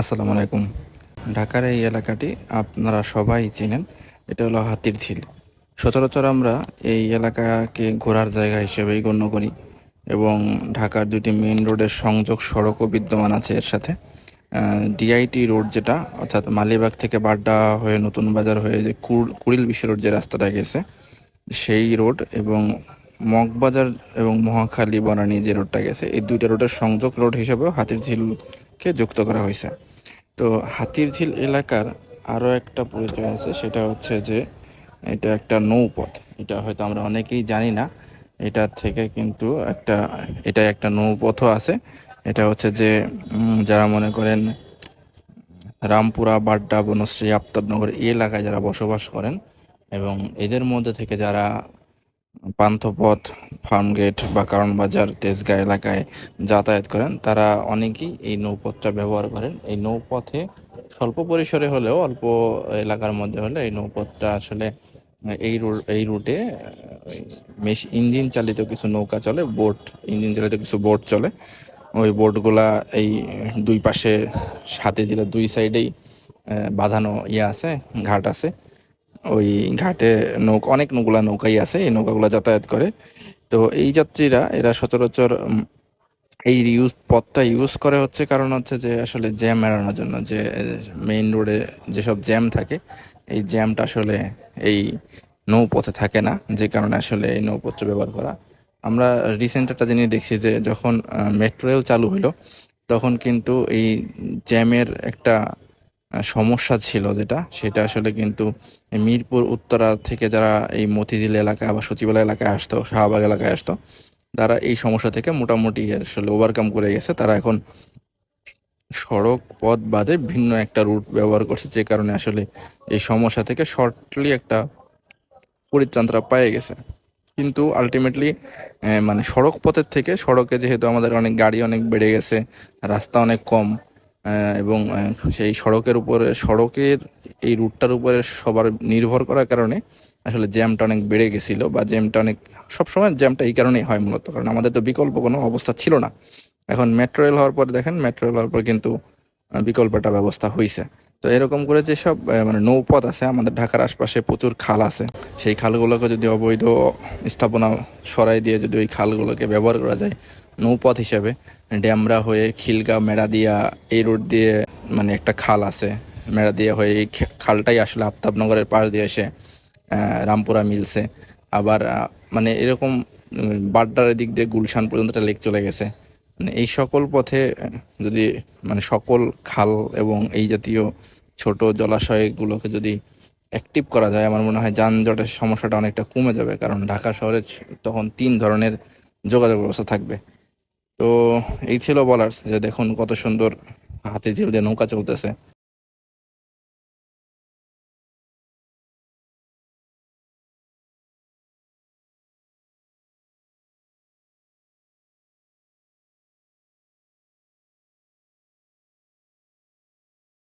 আসসালামু আলাইকুম। ঢাকার এই এলাকাটি আপনারা সবাই চিনেন, এটা হলো হাতির ঝিল। সচরাচর আমরা এই এলাকাকে ঘোরার জায়গা হিসেবেই গণ্য করি এবং ঢাকার দুটি মেইন রোডের সংযোগ সড়কও বিদ্যমান আছে এর সাথে। ডিআইটি রোড যেটা, অর্থাৎ মালিবাগ থেকে বাড্ডা হয়ে নতুন বাজার হয়ে যে কুড়িল বিশ্ব রোড যে রাস্তাটা গেছে, সেই রোড এবং মগবাজার এবং মহাখালী বনানী যে রোডটা গেছে, এই দুইটা রোডের সংযোগ রোড হিসেবেও হাতির ঝিলকে যুক্ত করা হয়েছে। তো হাতির ঝিল এলাকার আরও একটা পরিচয় আছে, সেটা হচ্ছে যে এটা একটা নৌপথ। এটা হয়তো আমরা অনেকেই জানি না, এটা থেকে কিন্তু একটা এটা একটা নৌপথও আছে। এটা হচ্ছে যে যারা মনে করেন রামপুরা, বাড্ডা, বনশ্রী, আফতাবনগর, এই এলাকায় যারা বসবাস করেন এবং এদের মধ্যে থেকে যারা পান্থপথ ফার্মগেট বা কারণ বাজার তেজগাঁ এলাকায় যাতায়াত করেন। তারা অনেকেই এই নৌপথটা ব্যবহার করেন। এই নৌপথে স্বল্প পরিসরে হলেও, অল্প এলাকার মধ্যে হলে এই নৌপথটা আসলে এই এই রুটে মেশ ইঞ্জিন চালিত কিছু নৌকা চলে, বোট, ইঞ্জিন চালিত কিছু বোট চলে। ওই বোটগুলা এই দুই পাশে সাথে দিলে দুই সাইডেই বাঁধানো ইয়ে আছে, ঘাট আছে। ওই ঘাটে নৌকা, অনেক নৌকা নৌকাই আছে, এই নৌকাগুলো যাতায়াত করে। তো এই যাত্রীরা, এরা সচরাচর এই ইউজ পথটা ইউজ করে হচ্ছে কারণ হচ্ছে যে আসলে জ্যাম এড়ানোর জন্য, যে মেইন রোডে যেসব জ্যাম থাকে, এই জ্যামটা আসলে এই নৌপথে থাকে না, যে কারণে আসলে এই নৌপথটা ব্যবহার করা। আমরা রিসেন্ট একটা জিনিস দেখছি যে যখন মেট্রো রেল চালু হলো তখন কিন্তু এই জ্যামের একটা সমস্যা ছিল যেটা, সেটা আসলে কিন্তু মিরপুর, উত্তরা থেকে যারা এই মতিঝিল এলাকা বা সচিবালয় এলাকায় আসতো, শাহবাগ এলাকায় আসতো, তারা এই সমস্যা থেকে মোটামুটি আসলে ওভারকাম করে গেছে। তারা এখন সড়ক পথ বাদে ভিন্ন একটা রুট ব্যবহার করছে, যে কারণে আসলে এই সমস্যা থেকে শর্টলি একটা পরিত্রাণ তারা পেয়ে গেছে। কিন্তু আলটিমেটলি মানে সড়ক পথের থেকে সড়কে যেহেতু আমাদের অনেক গাড়ি অনেক বেড়ে গেছে, রাস্তা অনেক কম এবং সেই সড়কের উপরে, সড়কের এই রুটটার উপরে সবার নির্ভর করার কারণে আসলে জ্যামটা অনেক বেড়ে গেছিল বা জ্যামটা অনেক, সবসময় জ্যামটা এই কারণেই হয় মূলত, কারণ আমাদের তো বিকল্প কোনো অবস্থা ছিল না। এখন মেট্রো রেল হওয়ার পর দেখেন মেট্রো রেল হওয়ার পর কিন্তু বিকল্পটা ব্যবস্থা হয়েছে তো এরকম করে যেসব মানে নৌপথ আছে, আমাদের ঢাকার আশপাশে প্রচুর খাল আছে। সেই খালগুলোকে যদি অবৈধ স্থাপনা সরাই দিয়ে যদি ওই খালগুলোকে ব্যবহার করা যায় নৌপথ হিসাবে, ড্যামরা হয়ে খিলগা মেড়াদিয়া এই রোড দিয়ে মানে একটা খাল আছে। মেড়াদিয়া হয়ে এই খালটাই আসলে আফতাবনগরের পাশ দিয়ে এসে রামপুরা মিলছে। আবার মানে এরকম বাড্ডার দিক দিয়ে গুলশান পর্যন্ত একটা লেক চলে গেছে। মানে এই সকল পথে, যদি মানে সকল খাল এবং এই জাতীয় ছোট জলাশয়গুলোকে যদি অ্যাক্টিভ করা যায়, আমার মনে হয় যানজটের সমস্যাটা অনেকটা কমে যাবে। কারণ ঢাকা শহরে তখন তিন ধরনের যোগাযোগ ব্যবস্থা থাকবে। তো এই ছিল বলার যে দেখুন কত সুন্দর হাতে ঝিল দিয়ে নৌকা চলতেছে।